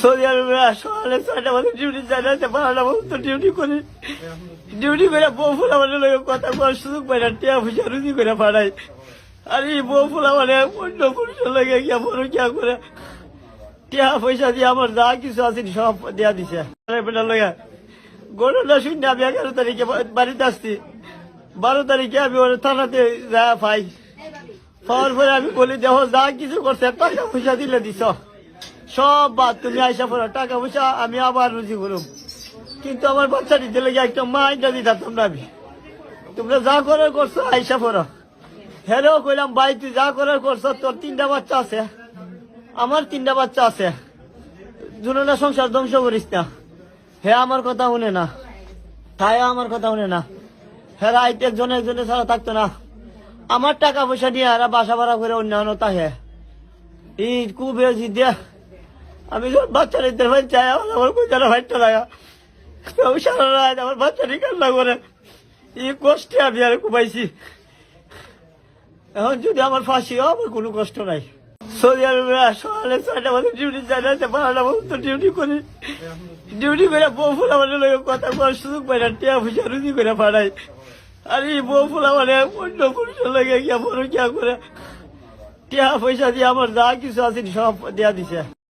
Saudi আরবে সকালে ছয়টা বাজে ডিউটি যায় না বারোটা পর্যন্ত ডিউটি করি। ডিউটি করে বউ ফুলা মানে লোক কথা করার সুযোগ পাই না, টিয়া পয়সা রুজি করে পাঠাই আর এই বউ ফুলা মানে অন্য পুরুষের লেগে গিয়া বড় কিয়া করে। টিয়া পয়সা দিয়ে আমার যা কিছু আছে সব দেয়া দিছে। আরে বেটা লইয়া গরুটা শুনে আমি এগারো তারিখে বাড়িতে আসছি। বারো তারিখে আমি ওর থানাতে যা পাই। পাওয়ার পরে আমি বলি, দেখো, যা কিছু করছে, টাকা পয়সা দিলে দিছ। সব বাদ, তুমি আইসা পড়ো। টাকা পয়সা আমি আবার রুজি করুম। কিন্তু আমার বাচ্চা দিতে লেগে একটা মা এটা দিতাম না আমি। তোমরা যা করে করছ, আইসা পড়ো। হেরেও কইলাম, ভাই, তুই যা করে করছ, তোর তিনটা বাচ্চা আছে। আমার তিনটা বাচ্চা আছে। দুটা সংসার ধ্বংস করিস না। হে আমার কথা শুনে না। হ্যাঁ আমার কথা শুনে না। হ্যাঁ আইতে একজন একজনে ছাড়া থাকতো না। আমার টাকা পয়সা নিয়ে এরা বাসা ভাড়া করে অন্যান্য তাহে। এই কুবে দিয়া আমি যখন বাচ্চা নিতে ভাই চাই, আমার আমার কোথাও ভাইটা লাগা। আমি সারা রাত আমার বাচ্চা কান্না করে। এই কষ্টে আমি আর কুবাইছি এখন যদি আমার ফাঁসি হয়, আমার কোনো কষ্ট নাই। সৌদি আরবে সকালে ছয়টা বাজে ডিউটি না বারোটা পর্যন্ত ডিউটি করি। ডিউটি করে বউ ফুলা মানে লোক কথা করার সুযোগ পাই না, টিয়া পয়সা রুজি করে পাঠাই আর এই বউ ফুলা মানে অন্য পুরুষের লেগে গিয়া বড় কিয়া করে। টিয়া পয়সা দিয়ে আমার যা কিছু আছে সব দেয়া দিছে।